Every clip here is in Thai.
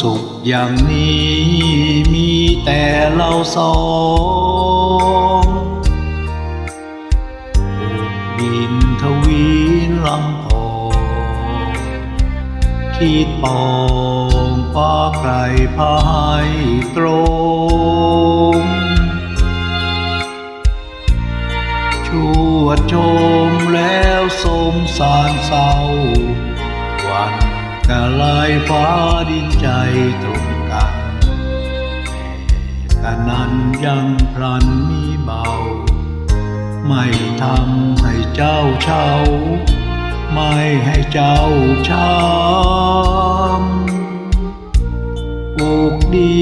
สุขอย่างนี้มีแต่เราสองดินทวีนลำพองคิดปองฟ้าไกลพายตรงชวดชมแล้วสมสารเศร้าวัน กะลายฟ้าดินใจตรงกันแต่กันนั้นยังพลันมีเบา ไม่ทำให้เจ้าเช่าไม่ให้เจ้าช้ำปลูกดิ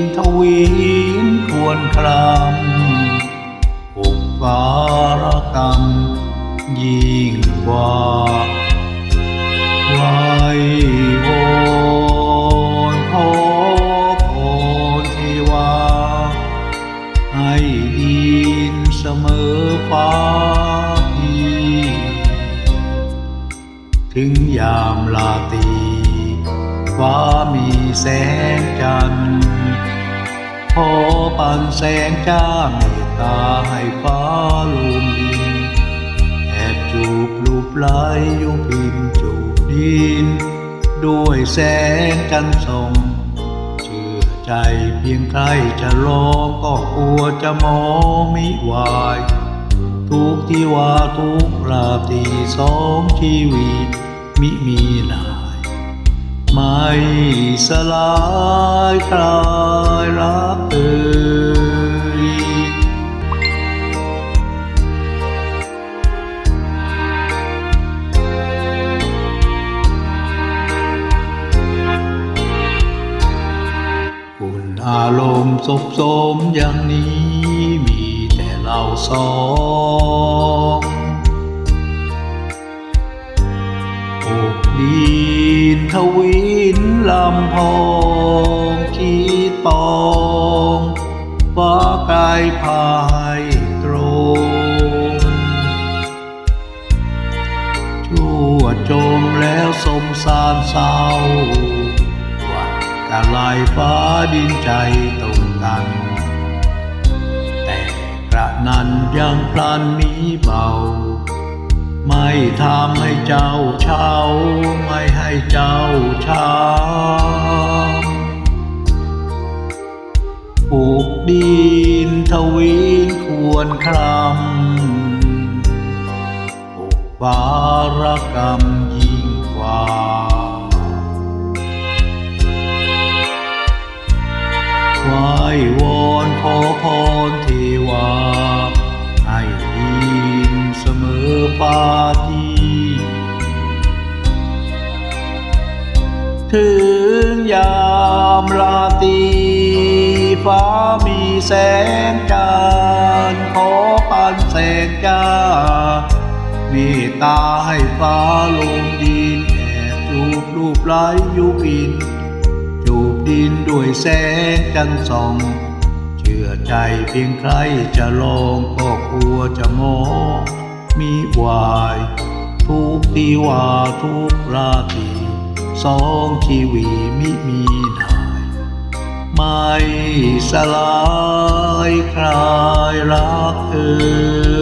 นทวีนควรครำอุปารกรรมยิ่งกว่า สมอฟ้าที่ถึงยามลาตีฟ้ามีแสงจันทร์ขอปันแสงจ้าเมตตาให้ฟ้าลูมดินแอบจูบลูบไหลยุพินจูบดิน ด้วยแสงจันทร์ส่อง ใจเพียงใครจะลองก็กลัวจะมองมิวาย ทุกที่ว่าทุกราตรีสองชีวิตมิมีนาย ไม่สลายคลายรักเอ่ย อารมณ์สบสมอย่างนี้มีแต่เราสองอกดินทวินลำพองคิดปองฟ้ากายพายตรงชั่วจมแล้วสมสารเศร้า วันกะลายฟ้าดินใจตรงกัน แต่กระนั้นยังพลันมีเบา ไม่ทำให้เจ้าเช่าไม่ให้เจ้าช้ำปลูกดินทวีนควรครำปลูกบารกรรมยิ่ มอฟ้าทีถึงยามราตรีฟ้ามีแสงจันทร์ขอปันแสงจ้าเมตตาให้ฟ้าลงดินแอบจูบรูปไหลยุพิน จูบดินด้วยแสงจันทร์ส่อง เชื่อใจเพียงใครจะลองก็กลัวจะมอง มีวาย ทุกทีว่าทุกราตรีสองชีวีมิมีนาย ไม่สลายคลายรักเธอ